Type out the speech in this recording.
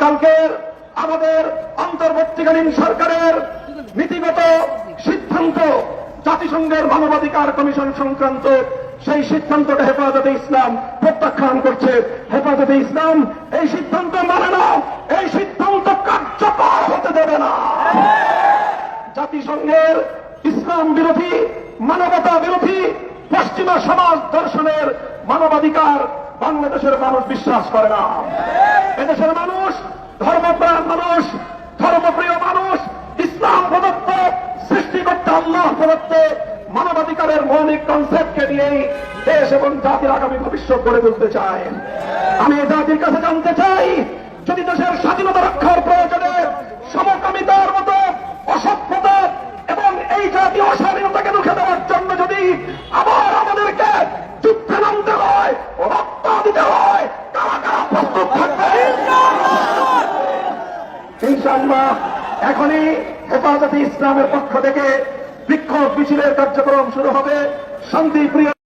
গতকালকের আমাদের অন্তর্বর্তীকালীন সরকারের নীতিগত সিদ্ধান্ত জাতিসংঘের মানবাধিকার কমিশন সংক্রান্ত সেই সিদ্ধান্তটা হেফাজতে ইসলাম প্রত্যাখ্যান করছে। হেফাজতে ইসলাম এই সিদ্ধান্ত মানে না, এই সিদ্ধান্ত কার্যকর হতে দেবে না। জাতিসংঘের ইসলাম বিরোধী, মানবতা বিরোধী পশ্চিমা সমাজ দর্শনের মানবাধিকার বাংলাদেশের মানুষ বিশ্বাস করে না। এদেশের মানুষ, ধর্মপ্রাণ মানুষ, ধর্মপ্রিয় মানুষ, ইসলাম প্রদত্ত, সৃষ্টিকর্তা আল্লাহ প্রদত্ত মানবাধিকারের মৌলিক কনসেপ্টকে নিয়েই দেশ এবং জাতির আগামী ভবিষ্যৎ গড়ে তুলতে চায়। আমি জাতির কাছে জানতে চাই, যদি দেশের ইনশাআল্লাহ এখনই হেফাজতে ইসলামের পক্ষ থেকে বিক্ষোভ মিছিলের কার্যক্রম শুরু হবে। শান্তিপ্রিয়